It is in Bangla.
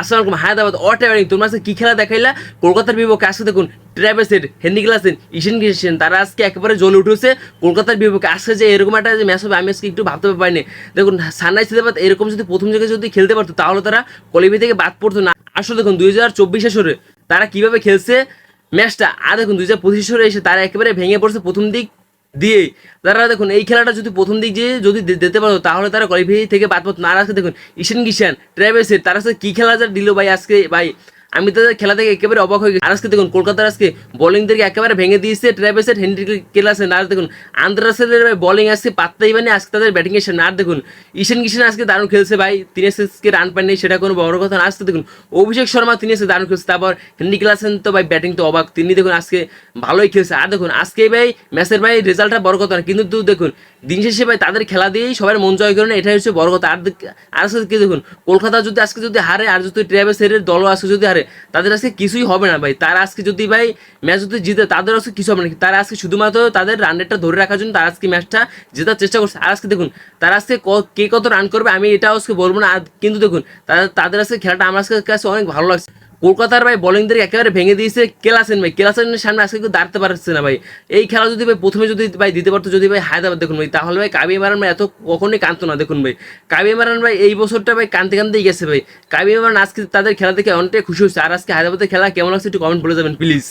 আসসালামু আলাইকুম, হায়দ্রাবাদ অট ব্যাটিং তোমরা আজকে কী খেলা দেখাইলা? কলকাতার বিপক্ষে আজকে দেখুন ট্রাভেসের হেন্ডি ক্লাসেন ইশান কিষেন তারা আজকে একেবারে জ্বলে উঠেছে। কলকাতার বিপক্ষে আজকে যে এরকম একটা যে ম্যাচ হবে, আমি আজকে একটু ভাবতে পারিনি। দেখুন সানরাইজ হায়দ্রাবাদ এরকম যদি প্রথম জায়গায় যদি খেলতে পারতো, তাহলে তারা কলিবি থেকে বাদ পড়তো না। আসলে দেখুন, দুই হাজার চব্বিশে সরে তারা কীভাবে খেলছে ম্যাচটা আর দেখুন, দুই হাজার পঁচিশ এসে তারা একেবারে ভেঙে পড়ছে প্রথম দিক। দিয়ে তারা দেখুন, এই খেলাটা যদি প্রথম দিক দিয়ে যদি দিতে পারতো তাহলে তারা কোয়ালিফাই থেকে বাদ পড়তো। না আর আজকে দেখুন, ঈশান কিষান ট্রাভেলসের তারা সাথে কী খেলা যা দিল ভাই আজকে, ভাই? আমি তাদের খেলা থেকে একেবারে অবাক হয়ে গেছি। আজকে দেখুন, কলকাতার আজকে বোলিংদেরকে একেবারে ভেঙে দিয়েছে ট্রাভেলসের হেনরি কেলাসেন আর দেখুন আন্দ্রাসেলের বোলিং আজকে পাত্তাই মানে আজকে তাদের ব্যাটিংয়ের সামনে। আর দেখুন ঈশান কিষান আজকে দারুণ খেলছে ভাই। তিনি আজকে রান পান নেই সেটা কোনো বড় কথা না। আজকে দেখুন, অভিষেক শর্মা তিনি আজকে দারুণ খেলছে। তারপর হেনরি ক্লাসেন তো ভাই ব্যাটিং তো অবাক। তিনি দেখুন আজকে ভালোই খেলছে। আর দেখুন, আজকে ভাই ম্যাচের ভাই রেজাল্টটা বড় কথা না। কিন্তু দেখুন, দিন শেষে ভাই তাদের খেলা দিয়েই সবার মন জয় করে না এটাই হচ্ছে বড় কথা। আর আজকে দেখুন, কলকাতা যদি আজকে যদি হারে, আর যদি ট্রাভেলসের দলও আজকে যদি হারে তাদের আজকে কিছুই হবে না ভাই। তারা আজকে যদি ভাই ম্যাচ যদি জিতে, তাদের আজকে কিছু হবে না। তারা আজকে শুধুমাত্র তাদের রান রেটটা ধরে রাখার জন্য তারা আজকে ম্যাচটা জেতার চেষ্টা করছে। আর আজকে দেখুন, তারা আজকে কে কত রান করবে আমি এটা আজকে বলব না। কিন্তু দেখুন, তাদের আজকে খেলাটা আমার কাছে অনেক ভালো লাগছে। কলকাতার ভাই বোলিংদের একেবারে ভেঙে দিয়েছে কেলাসেন ভাই। কেলাসেনের সামনে আজকে কিন্তু দাঁড়াতে পারছে না ভাই। এই খেলা যদি ভাই প্রথমে যদি ভাই দিতে পারতো, যদি ভাই হায়দ্রাবাদ, দেখুন ভাই, তাহলে ভাই কাবি মারান ভাই এত কখনোই কানতো না, দেখুন ভাই। কাবি মারান ভাই এই বছরটা ভাই কানতে কানতেই গেছে ভাই। কাবি মারান আজকে তাদের খেলা দেখে অনেকটাই খুশি হচ্ছে আর আজকে হায়দ্রাবাদের খেলা কেমন লাগছে একটু কমেন্ট বলে যাবেন প্লিজ